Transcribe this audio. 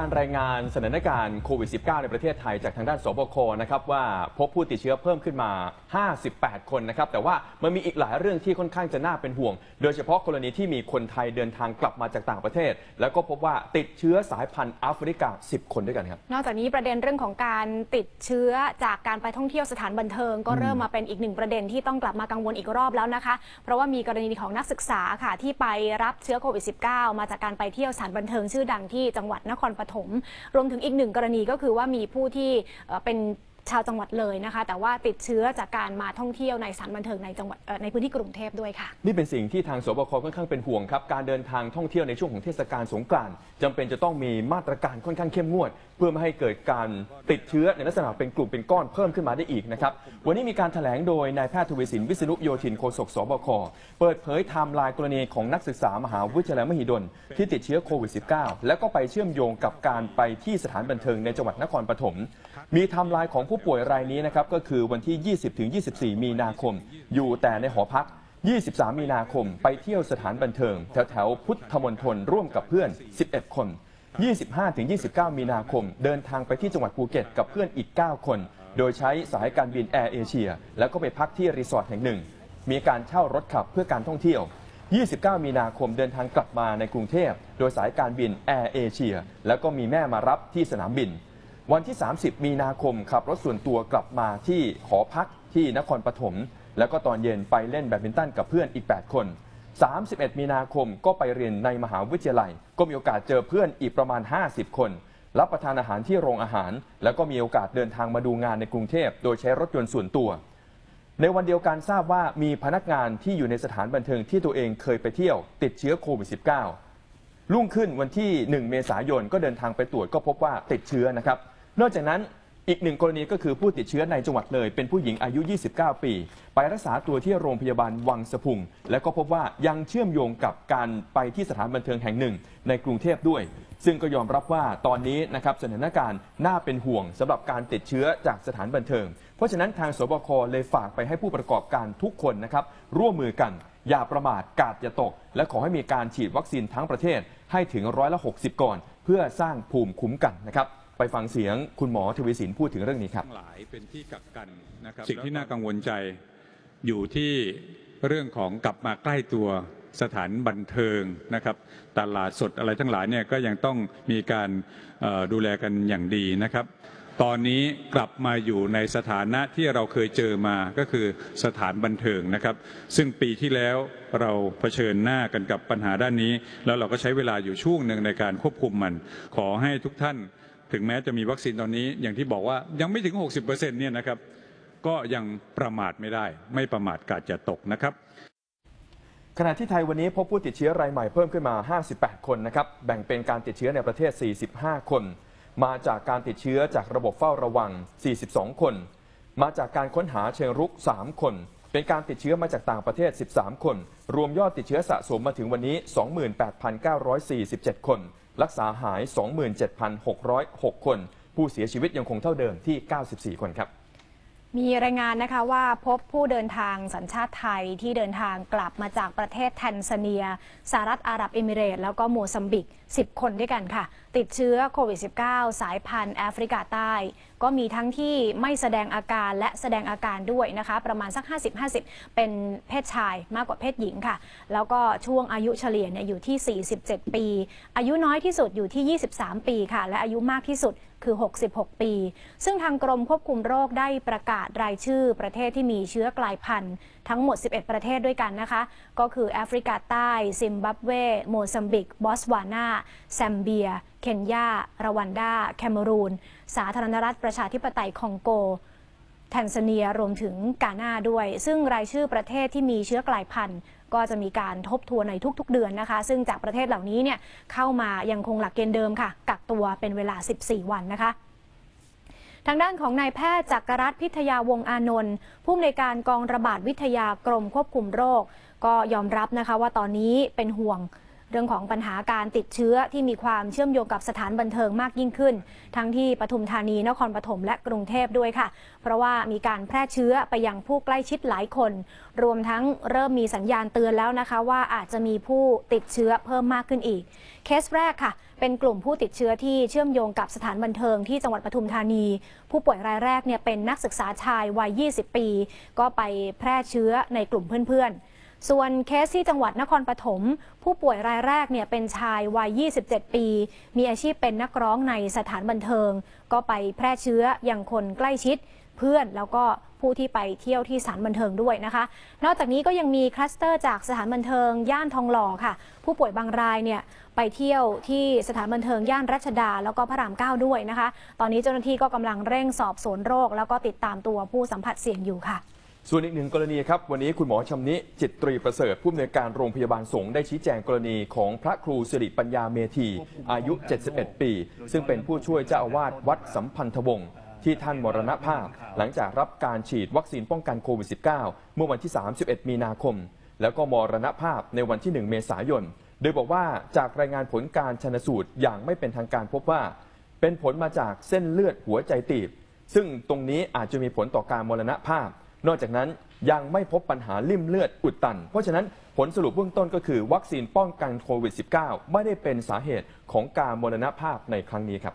การรายงานสถานการณ์โควิด -19 ในประเทศไทยจากทางด้านสบคนะครับว่าพบผู้ติดเชื้อเพิ่มขึ้นมา 58 คนนะครับแต่ว่ามันมีอีกหลายเรื่องที่ค่อนข้างจะน่าเป็นห่วง โดยเฉพาะกรณีที่มีคนไทยเดินทางกลับมาจากต่างประเทศ แล้วก็พบว่าติดเชื้อสายพันธุ์แอฟริกา 10 คนด้วยกันครับนอกจากนี้ประเด็นเรื่องของการติดเชื้อจากการไปท่องเที่ยวสถานบันเทิง ก็เริ่มมาเป็นอีกหนึ่งประเด็นที่ต้องกลับมากังวลอีกรอบแล้วนะคะ เพราะว่ามีกรณีของนักศึกษาค่ะที่ไปรับเชื้อโควิด -19 มาจากการไปเที่ยวสถานบันเทิงชื่อดังที่จังหวัดนครปฐม รวมถึงอีกหนึ่งกรณีก็คือว่ามีผู้ที่เอ่อเป็น ชาวจังหวัดเลยนะคะ แต่ว่าติดเชื้อจากการมาท่องเที่ยวในสถานบันเทิงในจังหวัดในพื้นที่กรุงเทพด้วยค่ะ นี่เป็นสิ่งที่ทางสบคค่อนข้างเป็นห่วงครับ การเดินทางท่องเที่ยวในช่วงของเทศกาลสงกรานต์จำเป็นจะต้องมีมาตรการค่อนข้างเข้มงวด เพื่อไม่ให้เกิดการติดเชื้อในลักษณะเป็นกลุ่มเป็นก้อนเพิ่มขึ้นมาได้อีกนะครับวันนี้มีการแถลงโดยนายแพทย์ทวีสินวิษณุโยธินโฆษกสบคเปิดเผยไทม์ไลน์กรณีของนักศึกษามหาวิทยาลัยมหิดลที่ติดเชื้อโควิด -19 แล้วก็ไปเชื่อมโยงกับการไปที่สถานบันเทิงในจังหวัดนครปฐมมีไทม์ไลน์ของผู้ผู้ป่วยรายนี้นะครับก็คือวันที่ 20-24 มีนาคม อยู่แต่ในหอพัก 23 มีนาคม ไปเที่ยวสถานบันเทิง แถวแถวพุทธมณฑลร่วมกับเพื่อน 11 คน 25-29 มีนาคม เดินทางไปที่จังหวัดภูเก็ตกับเพื่อนอีก 9 คน โดยใช้สายการบินแอร์เอเชียแล้วก็ไปพักที่รีสอร์ทแห่งหนึ่ง มีการเช่ารถขับเพื่อการท่องเที่ยว 29 มีนาคมเดินทางกลับมาในกรุงเทพ โดยสายการบินแอร์เอเชียแล้วก็มีแม่มารับที่สนามบิน วันที่ 30 มีนาคมขับรถส่วนตัวกลับมาที่หอพักที่นครปฐมแล้วก็ตอนเย็นไปเล่นแบดมินตันกับเพื่อนอีก 8 คน 31 มีนาคมก็ไปเรียนในมหาวิทยาลัย ก็มีโอกาสเจอเพื่อนอีกประมาณ 50 คน รับประทานอาหารที่โรงอาหาร แล้วก็มีโอกาสเดินทางมาดูงานในกรุงเทพ โดยใช้รถยนต์ส่วนตัว ในวันเดียวกันทราบว่ามีพนักงานที่อยู่ในสถานบันเทิงที่ตัวเองเคยไปเที่ยว ติดเชื้อโควิด -19 รุ่งขึ้นวันที่ 1 เมษายนก็เดินทางไปตรวจก็พบว่าติดเชื้อนะครับ นอกจากนั้นอีกหนึ่งกรณีก็คือผู้ติดเชื้อในจังหวัดเลย เป็นผู้หญิงอายุ 29 ปี ไปรักษาตัวที่โรงพยาบาลวังสะพุง และก็พบว่ายังเชื่อมโยงกับการไปที่สถานบันเทิงแห่งหนึ่ง ในกรุงเทพด้วย ซึ่งก็ยอมรับว่าตอนนี้นะครับสถานการณ์น่าเป็นห่วงสำหรับการติดเชื้อจากสถานบันเทิง เพราะฉะนั้นทางสบคเลยฝากไปให้ผู้ประกอบการทุกคนนะครับร่วมมือกัน อย่าประมาทกาดอย่าตก และขอให้มีการฉีดวัคซีนทั้งประเทศให้ถึงร้อยละ60 ก่อน เพื่อสร้างภูมิคุ้มกันนะครับ ไปฟังเสียงคุณหมอทวีสินพูดถึงเรื่องนี้ครับทั้งหลายเป็นที่กักกันนะครับสิ่งที่น่ากังวลใจอยู่ที่เรื่องของกลับมาใกล้ตัวสถานบันเทิงนะครับตลาดสดอะไรทั้งหลายเนี่ยก็ยังต้องมีการเอ่อดูแลกันอย่างดีนะครับ ตอนนี้กลับมาอยู่ในสถานะที่เราเคยเจอมาก็คือสถานบันเทิงนะครับ ซึ่งปีที่แล้วเราเผชิญหน้ากันกับปัญหาด้านนี้ แล้วเราก็ใช้เวลาอยู่ช่วงหนึ่งในการควบคุมมัน ขอให้ทุกท่าน ถึงแม้จะมีวัคซีนตอนนี้อย่างที่บอกว่ายังไม่ถึง 60%เนี่ยนะครับ ก็ยังประมาทไม่ได้ ไม่ประมาทกาดจะตกนะครับขณะที่ไทยวันนี้พบผู้ติดเชื้อรายใหม่เพิ่มขึ้นมา 58 คนนะครับ แบ่งเป็นการติดเชื้อในประเทศ 45 คน มาจากการติดเชื้อจากระบบเฝ้าระวัง 42 คน มาจากการค้นหาเชิงรุก 3 คน เป็นการติดเชื้อมาจากต่างประเทศ 13 คน รวมยอดติดเชื้อสะสมมาถึงวันนี้ 28,947 คน รักษาหาย 27,606 คน ผู้เสียชีวิตยังคงเท่าเดิมที่ 94 คนครับมีรายงานนะคะว่าพบผู้เดินทางสัญชาติไทยที่เดินทางกลับมาจากประเทศแทนซาเนียสหรัฐอาหรับเอมิเรต์แล้วก็โมซัมบิก 10 คนด้วยกันค่ะ ติดเชื้อโควิด -19 สายพันธุ์แอฟริกาใต้ ก็มีทั้งที่ไม่แสดงอาการและแสดงอาการด้วยนะคะ ประมาณสัก 50-50 เป็นเพศชายมากกว่าเพศหญิงค่ะ แล้วก็ช่วงอายุเฉลี่ยเนี่ยอยู่ที่ 47 ปี อายุน้อยที่สุดอยู่ที่ 23 ปีค่ะ และอายุมากที่สุดคือ 66 ปี ซึ่งทางกรมควบคุมโรคได้ประกาศรายชื่อประเทศที่มีเชื้อกลายพันธุ์ ทั้งหมด 11 ประเทศด้วยกันนะคะ ก็คือแอฟริกาใต้ ซิมบับเว โมซัมบิก บอสวานา แซมเบีย เคนยา รวันดา แคเมรูน สาธารณรัฐประชาธิปไตยคองโกแทนซาเนียรวมถึงกาหน้าด้วย ซึ่งรายชื่อประเทศที่มีเชื้อกลายพันธุ์ ก็จะมีการทบทวนในทุกๆ เดือนนะคะ ซึ่งจากประเทศเหล่านี้เนี่ยเข้ามายังคงหลักเกณฑ์เดิมค่ะ กักตัวเป็นเวลา 14 วันนะคะ ทางด้านของนายแพทย์จักรรัฐพิทยาวงอานนท์ผู้อำนวยการกองระบาดวิทยากรมควบคุมโรค ก็ยอมรับนะคะว่าตอนนี้เป็นห่วง เรื่องของปัญหาการติดเชื้อที่มีความเชื่อมโยงกับสถานบันเทิงมากยิ่งขึ้น ทั้งที่ปทุมธานีนครปฐมและกรุงเทพด้วยค่ะ เพราะว่ามีการแพร่เชื้อไปยังผู้ใกล้ชิดหลายคน รวมทั้งเริ่มมีสัญญาณเตือนแล้วนะคะ ว่าอาจจะมีผู้ติดเชื้อเพิ่มมากขึ้นอีก เคสแรกค่ะ เป็นกลุ่มผู้ติดเชื้อที่เชื่อมโยงกับสถานบันเทิงที่จังหวัดปทุมธานี ผู้ป่วยรายแรกเนี่ยเป็นนักศึกษาชายวัย 20 ปี ก็ไปแพร่เชื้อในกลุ่มเพื่อนๆ ส่วนเคสที่จังหวัดนครปฐมผู้ป่วยรายแรกเนี่ยเป็นชายวัย 27 ปี มีอาชีพเป็นนักร้องในสถานบันเทิง ก็ไปแพร่เชื้ออยังคนใกล้ชิดเพื่อนแล้วก็ผู้ที่ไปเที่ยวที่สถานบันเทิงด้วยนะคะ นอกจากนี้ก็ยังมีคลัสเตอร์จากสถานบันเทิงย่านทองหล่อค่ะ ผู้ป่วยบางรายเนี่ยไปเที่ยวที่สถานบันเทิงย่านรัชดา แล้วก็พระรามเก้าด้วยนะคะ ตอนนี้เจ้าหน้าที่ก็กำลังเร่งสอบสวนโรค แล้วก็ติดตามตัวผู้สัมผัสเสี่ยงอยู่ค่ะ ส่วนอีกหนึ่งกรณีครับ วันนี้คุณหมอชำนิ จิตตรีประเสริฐผู้อำนวยการโรงพยาบาลสงฆ์ได้ชี้แจงกรณีของพระครูสิริปัญญาเมธี อายุ 71 ปี ซึ่งเป็นผู้ช่วยเจ้าอาวาสวัดสัมพันธวงศ์ที่ท่านมรณภาพ หลังจากรับการฉีดวัคซีนป้องกันโควิด -19 เมื่อวันที่ 31 มีนาคม แล้วก็มรณภาพในวันที่ 1 เมษายน โดยบอกว่าจากรายงานผลการชนสูตรอย่างไม่เป็นทางการพบว่า เป็นผลมาจากเส้นเลือดหัวใจตีบ ซึ่งตรงนี้อาจจะมีผลต่อการมรณภาพ นอกจากนั้นยังไม่พบปัญหาลิ่มเลือดอุดตัน เพราะฉะนั้นผลสรุปเบื้องต้นก็คือ วัคซีนป้องกันโควิด -19 ไม่ได้เป็นสาเหตุของการมรณภาพในครั้งนี้ครับ